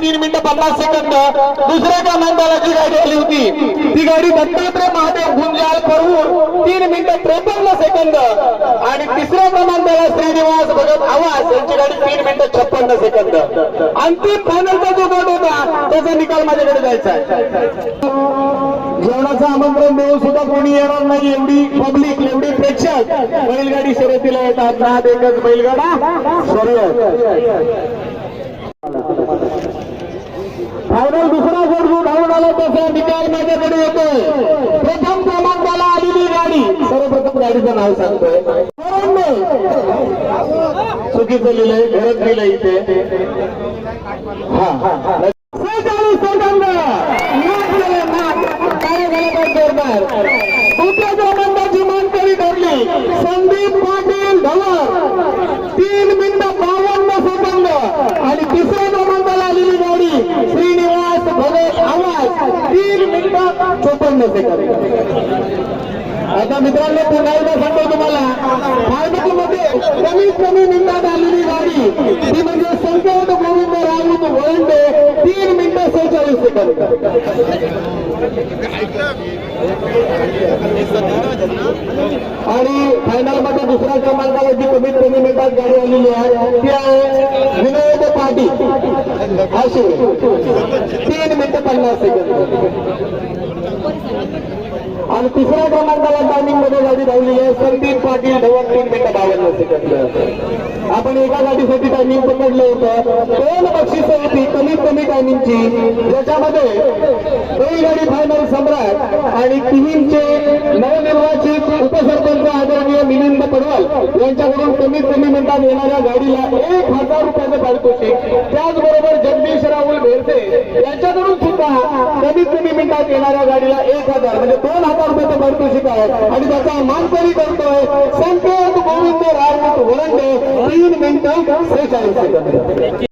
तीन मिनिटं पन्नास सेकंद. दुसऱ्या क्रमांकाला गाडी आली होती ती गाडी दत्तात्रय महादेव गुंजाल करून तीन मिनिटं त्रेपन्न सेकंद. आणि तिसऱ्या क्रमांकाला श्रीनिवास भगत आवाज यांची गाडी तीन मिनिटं छप्पन्न सेकंद. अंतिम फायनलचा जो गट होता त्याचा निकाल माझ्याकडे जायचा आहे. जेवणाचं आमंत्रण देऊन सुद्धा कोणी येणार नाही एवढी पब्लिक एवढी प्रेक्षक. बैलगाडी शर्यतीला येतात. एकच बैलगाडा. शर्यत फायनल दुसरा गट जो धावून आला त्याचा निकाल माझ्याकडे येतोय. प्रथम क्रमांकाला आलेली गाडी. सर्वप्रथम गाडीचं नाव सांगतोय. चुकीचं लिहिलंय घरच लिहिलंय इथे. हा हा सेहेचाळीस जोरदार? क्रमांकाची मानकरी ठरली. संदीप पाटील धवर तीन मिनिटं बावन्न सेकंद आणि तिसऱ्या क्रमांकाला आलेली गाडी श्रीनिवास भगत आवाज तीन मिनिटं चोपन्न सेकंद आता मित्रांनो पुन्हा एकदा सांगतो तुम्हाला फायनलमध्ये कमीत कमी मिनिटात आलेली गाडी ती म्हणजे संकेत गोविंद राऊत वळंडे तीन मिनिटं सेहेचाळीस सेकंद. आणि फायनलमध्ये दुसऱ्या क्रमांकाला जी कमीत कमी मिनिटात गाडी आलेली आहे. ती आहे विनोद पाटील. अशी. पन्नास सेकंद. आणि तिसऱ्या क्रमांकाला टायमिंगमध्ये गाडी धावली आहे. संदीप पाटील धवन तीन मिनिटं बावन्न सेकंद. आपण एका गाडीसाठी टायमिंग पकडलं होतं. दोन बक्षिस होती कमीत कमी टायमिंगची ज्याच्यामध्ये बैलगाडी फायनल सम्राट आणि टीमचे नवनिर्वाचित उपसरपंच आदरणीय मिलिंद पडवाल यांच्याकडून कमीत कमी मिनिटात येणाऱ्या गाडीला एक हजार रुपयाचं पारितोषिक. त्याचबरोबर जगदीश राहुल भेरसे यांच्याकडून सुद्धा कमीत कमी मिनिटात येणाऱ्या गाडीला एक हजार म्हणजे दोन हजार रुपयाचं पारितोषिक आहे आणि त्याचा मानकरी करतोय संकेत गोविंद राजपूत वरंडे तीन मिनिटं सेहेचाळीस सेकंद.